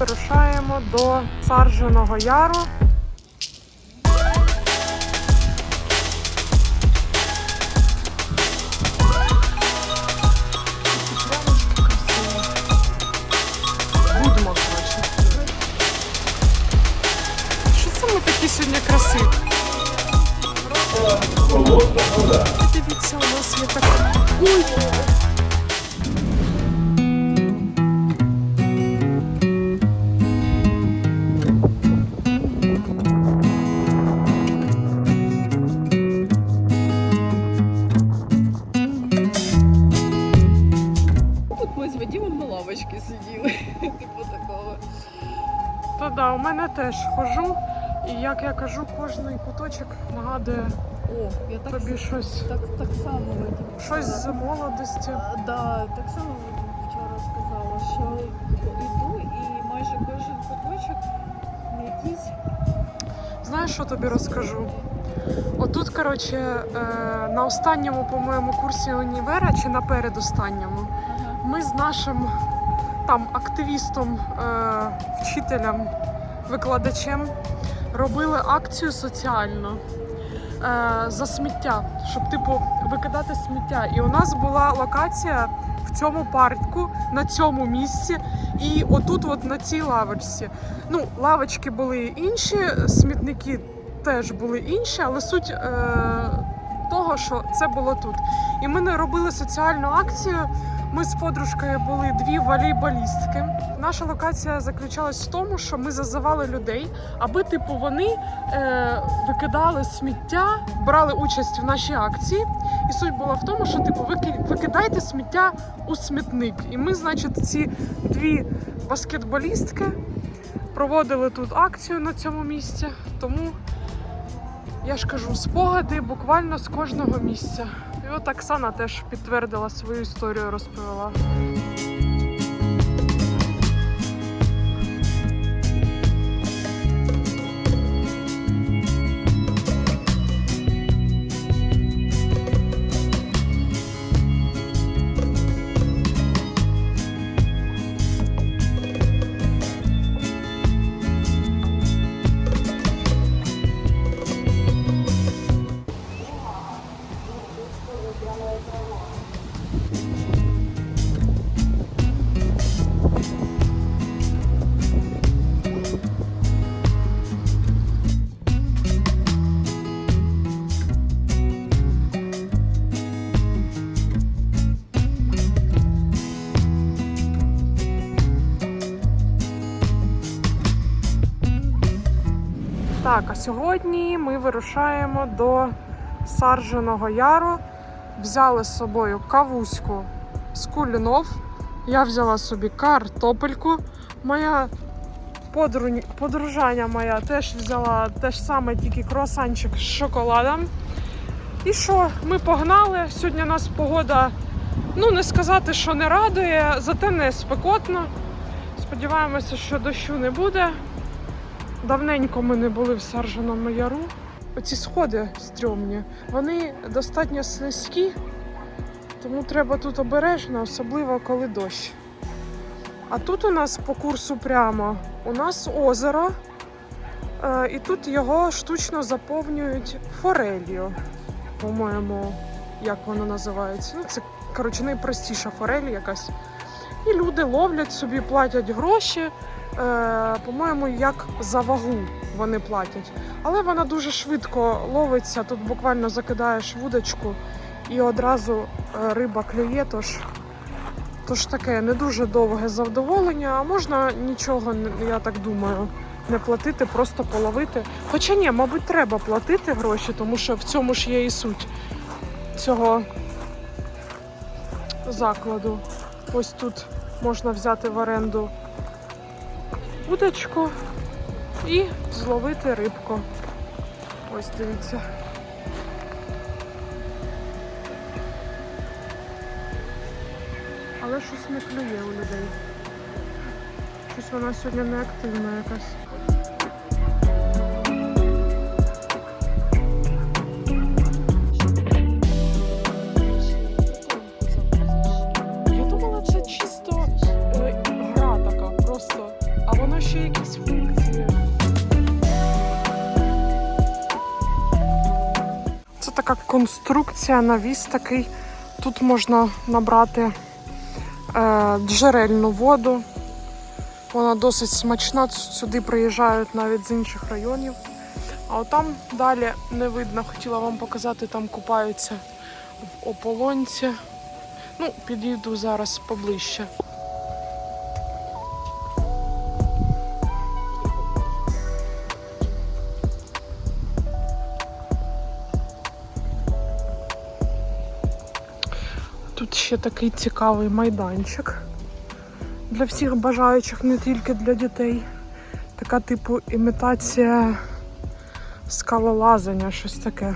вирушаємо до Сарженого Яру. Да, у мене теж хожу, і як я кажу, кожний куточок нагадує О, я так, тобі щось, так, так само Вадим. щось з молодості. А, Да, так само вчора сказала, що йду і майже кожен куточок якийсь. Знаєш, що тобі розкажу? Отут, коротше, е, на останньому, по-моєму, курсі універа чи на передостанньому, Ага. ми з нашим там активістом, е, вчителем, викладачем робили акцію соціальну е, за сміття, щоб типу викидати сміття. І у нас була локація в цьому парку, на цьому місці, і отут, от на цій лавочці. Ну, лавочки були інші, смітники теж були інші, але суть е, того, що це було тут. І ми не робили соціальну акцію. Ми з подружкою були дві волейболістки. Наша локація заключалась в тому, що ми зазивали людей, аби типу вони е, викидали сміття, брали участь в нашій акції. І суть була в тому, що типу вики- викидайте сміття у смітник. І ми, значить, ці дві баскетболістки проводили тут акцію на цьому місці. Тому я ж кажу, спогади буквально з кожного місця. І от Оксана теж підтвердила свою історію, розповіла. Так, а сьогодні ми вирушаємо до Сарженого Яру. Взяли з собою кавуську з кулінов. Я взяла собі картопельку. Моя подрунь- подружаня моя теж взяла те ж саме, тільки круасанчик з шоколадом. І що, ми погнали. Сьогодні у нас погода, ну не сказати, що не радує, зате не спекотно. Сподіваємося, що дощу не буде. Давненько ми не були в Саржаному яру. Оці сходи стрьомні, вони достатньо слизькі, тому треба тут обережно, особливо коли дощ. А тут у нас по курсу прямо у нас озеро, е, і тут його штучно заповнюють форелью. По-моєму, як воно називається. Ну, це коротше найпростіша форель якась. І люди ловлять собі, платять гроші. Е, по-моєму, як за вагу вони платять. Але вона дуже швидко ловиться. Тут буквально закидаєш вудочку і одразу е, риба клює. Тож, тож таке не дуже довге завдоволення, а можна нічого, я так думаю, не платити, просто половити. Хоча ні, мабуть, треба платити гроші, тому що в цьому ж є і суть цього закладу. Ось тут можна взяти в оренду удочку і зловити рибку. Ось дивіться. Але щось не клює у людей. Щось вона сьогодні не активна якась. Така конструкція, навіс такий. Тут можна набрати е, джерельну воду. Вона досить смачна. Сюди приїжджають навіть з інших районів. А отам далі не видно, хотіла вам показати, там купаються в ополонці. Ну, підійду зараз поближче. Ще такий цікавий майданчик для всіх бажаючих, не тільки для дітей. Така типу імітація скалолазання, щось таке.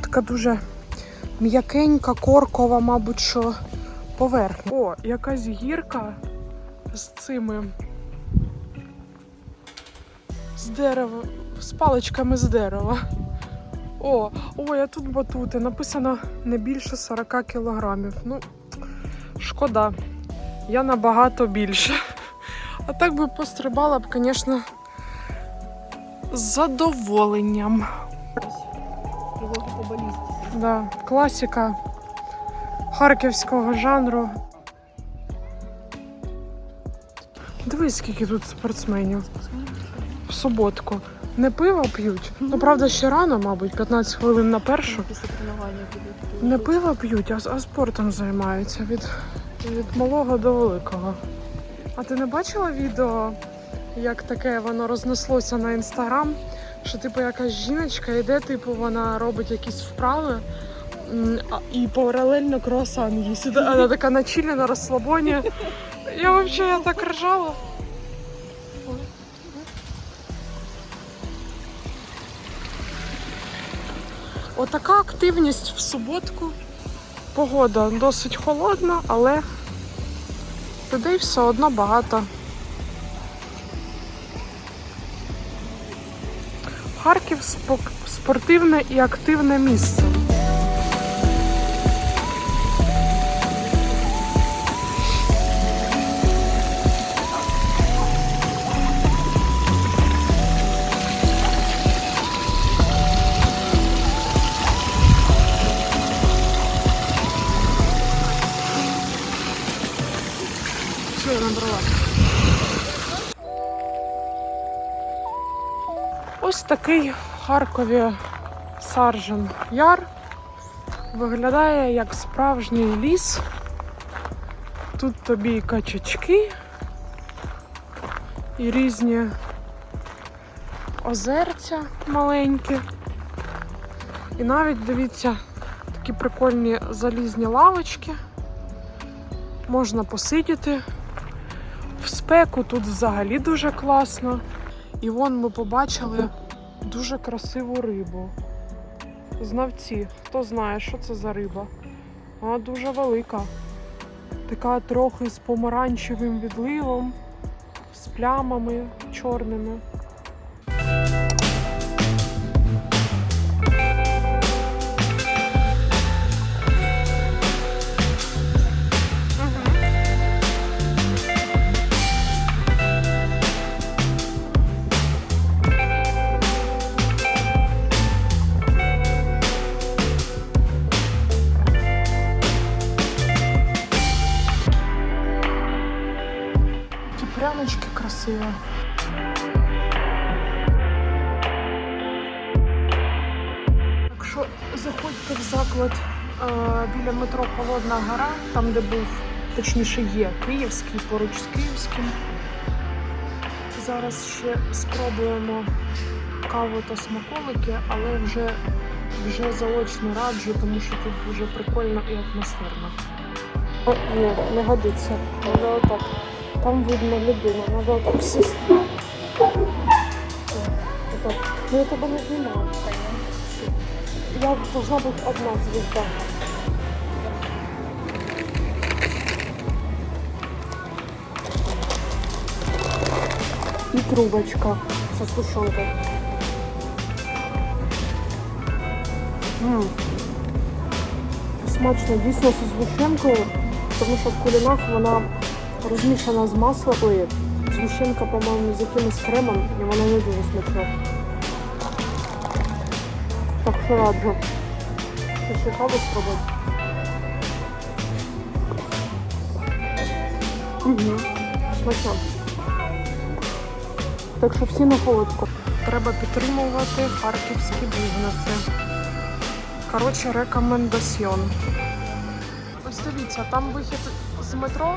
Така дуже м'якенька, коркова, мабуть, що поверхня. О, якась гірка з цими. З дерева, з паличками з дерева. О, ой, а тут батути. Написано не більше 40 кілограмів. Ну, шкода. Я набагато більше. А так би пострибала б, звісно, з задоволенням. Да, класика харківського жанру. Дивись, скільки тут спортсменів в суботку. Не пиво п'ють. Ну, правда, ще рано, мабуть, 15 хвилин на першу. Після тренування будуть. Не пиво п'ють, а, а спортом займаються від, від малого до великого. А ти не бачила відео, як таке воно рознеслося на інстаграм? Що типу якась жіночка йде, типу, вона робить якісь вправи і паралельно круасан їсть. Вона така на чилі, на розслабоні. Я взагалі я так ржала. Отака активність в суботку. Погода досить холодна, але людей все одно багато. Харків спортивне і активне місце. Такий в Харкові Саржен Яр. Виглядає як справжній ліс. Тут тобі і качачки, і різні озерця маленькі. І навіть дивіться, такі прикольні залізні лавочки. Можна посидіти. В спеку тут взагалі дуже класно. І вон ми побачили дуже красиву рибу. Знавці, хто знає, що це за риба? Вона дуже велика. Така трохи з помаранчевим відливом, з плямами чорними. Красиві. Якщо заходьте в заклад е, біля метро Холодна Гора, там де був, точніше є київський, поруч з київським. Зараз ще спробуємо каву та смаколики, але вже, вже заочно раджу, тому що тут дуже прикольно і атмосферно. О, ні, не годиться. Треба отак. Там видно людину, треба отак сісти. Ну я тебе не знімаю. Я должна бути одна звізда. І трубочка со сгущенкой. Смачно, дійсно зі згущенкою, тому що в кулінах вона розмішана з маслом. Ой, згущенка, по-моєму, з якимось кремом, і вона не дуже смачна. Так що раджу. ще каву спробувати. Угу. Смачно. Так що всі на холодку. Треба підтримувати харківські бізнеси. Коротше, рекомендаціон. Ось дивіться, там вихід з метро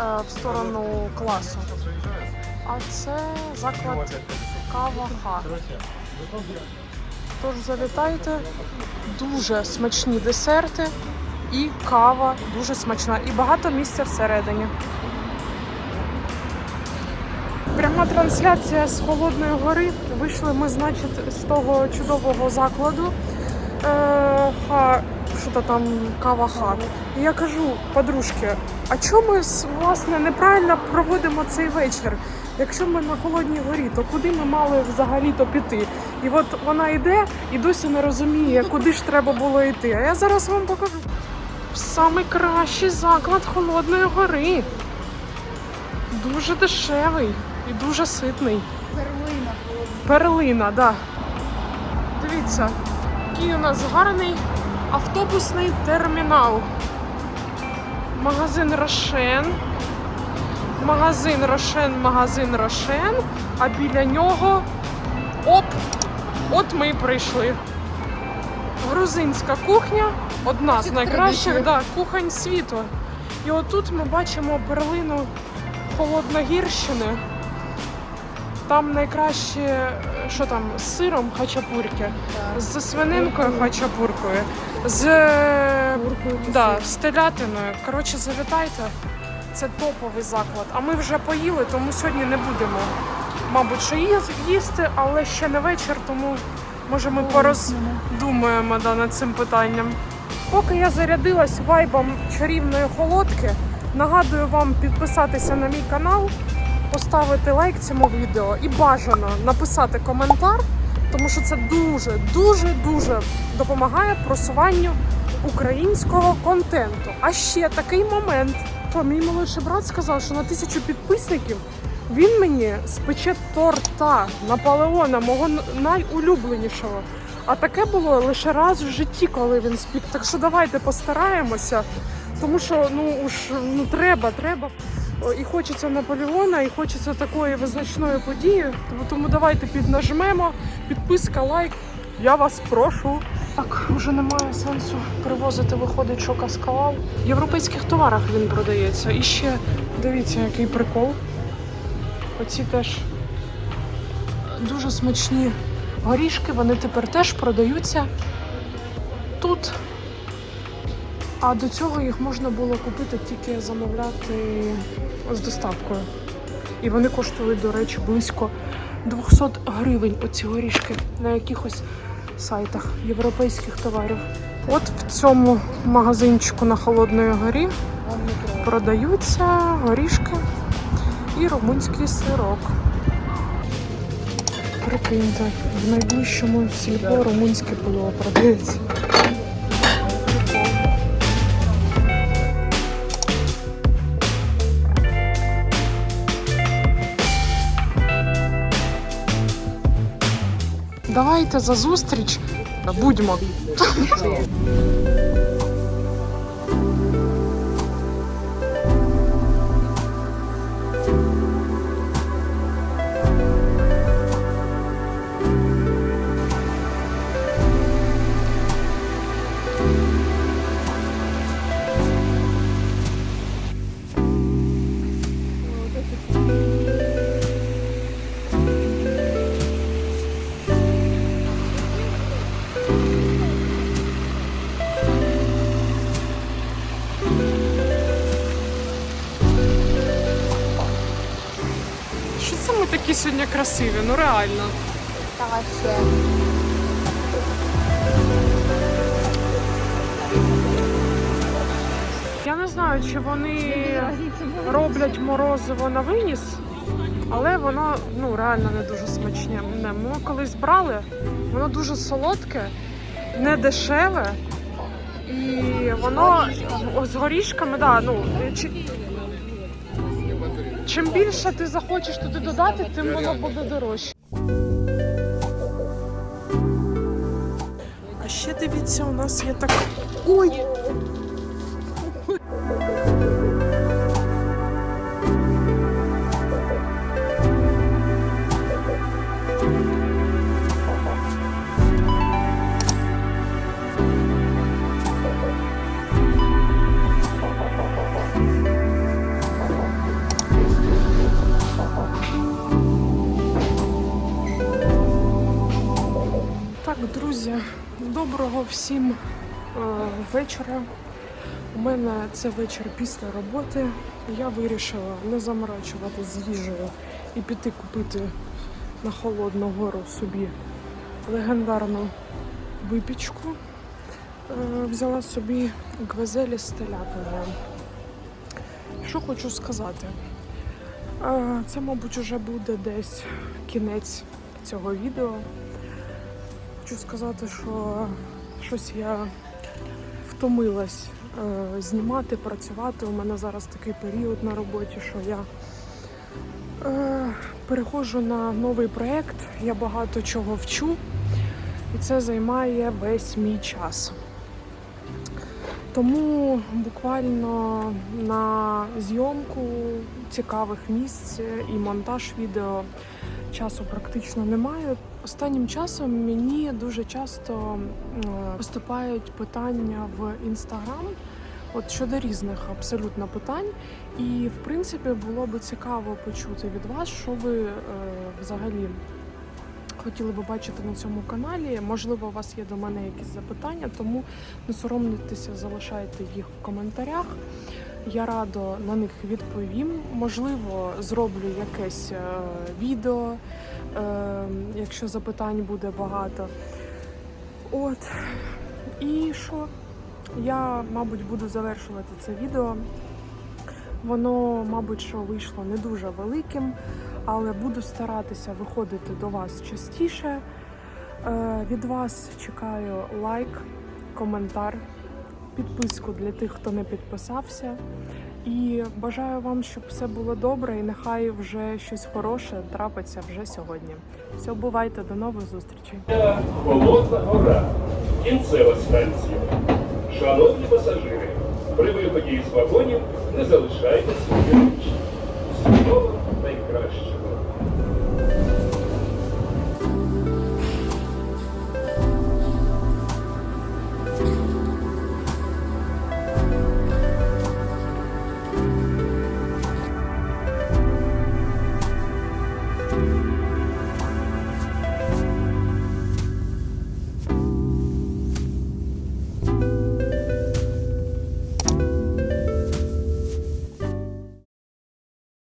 в сторону класу. А це заклад Кава Ха. Тож завітайте. Дуже смачні десерти і кава дуже смачна. І багато місця всередині. Пряма трансляція з Холодної гори. Вийшли ми, значить, з того чудового закладу. Е, ха, що то там кава ха. І я кажу, подружки, а чому ми власне неправильно проводимо цей вечір? Якщо ми на холодній горі, то куди ми мали взагалі-то піти? І от вона йде і досі не розуміє, куди ж треба було йти. А я зараз вам покажу. Самий кращий заклад холодної гори. Дуже дешевий і дуже ситний. Перлина. Перлина, да. Дивіться, який у нас гарний автобусний термінал. Магазин Рошен. Магазин Рошен, магазин Рошен. А біля нього. Оп! От ми і прийшли. Грузинська кухня одна з найкращих да, кухонь світу. І отут ми бачимо перлину Холодногірщини. Там найкраще, що там, з сиром хачапурки, з свининкою хачапуркою, з да, з телятиною. Коротше, завітайте. Це топовий заклад. А ми вже поїли, тому сьогодні не будемо, мабуть, що їсти, але ще не вечір, тому може ми пороздумаємо да, над цим питанням. Поки я зарядилась вайбом чарівної холодки, нагадую вам підписатися на мій канал, поставити лайк цьому відео і бажано написати коментар, тому що це дуже, дуже, дуже допомагає просуванню українського контенту. А ще такий момент. То мій молодший брат сказав, що на тисячу підписників він мені спече торта Наполеона, мого найулюбленішого. А таке було лише раз в житті, коли він спік. Так що давайте постараємося, тому що ну уж ну треба, треба. І хочеться Наполеона, і хочеться такої визначної події. Тому давайте піднажмемо. Підписка, лайк. Я вас прошу. Так, вже немає сенсу привозити, виходить, що каскавал. В європейських товарах він продається. І ще дивіться, який прикол. Оці теж дуже смачні горішки, вони тепер теж продаються тут. А до цього їх можна було купити тільки замовляти з доставкою. І вони коштують, до речі, близько 200 гривень оці горішки на якихось сайтах європейських товарів. От в цьому магазинчику на Холодної горі продаються горішки і румунський сирок. Прикиньте, в найближчому сільпо румунське пиво продається. Давайте за зустріч будьмо. Красиві? Ну реально. Та вообще. Я не знаю, чи вони роблять морозиво на виніс, але воно ну реально не дуже смачне. Ми колись брали, воно дуже солодке, не дешеве. І воно з горішками, да, ну, чим більше ти захочеш туди додати, тим воно буде дорожче. А ще дивіться, у нас є так. Ой! Доброго всім е, вечора. У мене це вечір після роботи. Я вирішила не заморачувати з їжею і піти купити на холодну гору собі легендарну випічку. Е, взяла собі гвазелі з телятиною. Що хочу сказати? Е, це, мабуть, вже буде десь кінець цього відео. Хочу сказати, що щось я втомилась е, знімати, працювати. У мене зараз такий період на роботі, що я е, переходжу на новий проєкт, я багато чого вчу, і це займає весь мій час. Тому буквально на зйомку цікавих місць і монтаж відео часу практично немає. Останнім часом мені дуже часто е, поступають питання в інстаграм. От щодо різних абсолютно питань, і в принципі було би цікаво почути від вас, що ви е, взагалі хотіли би бачити на цьому каналі. Можливо, у вас є до мене якісь запитання, тому не соромтеся, залишайте їх в коментарях. Я радо на них відповім. Можливо, зроблю якесь е, відео, е, якщо запитань буде багато. От. І що? Я, мабуть, буду завершувати це відео. Воно, мабуть, що вийшло не дуже великим, але буду старатися виходити до вас частіше. Е, Від вас чекаю лайк, коментар, підписку для тих, хто не підписався. І бажаю вам, щоб все було добре, і нехай вже щось хороше трапиться вже сьогодні. Все, бувайте, до нових зустрічей. Холодна гора, кінцева станція. Шановні пасажири, при виході із вагонів не залишайте свої речі. Всього найкращого.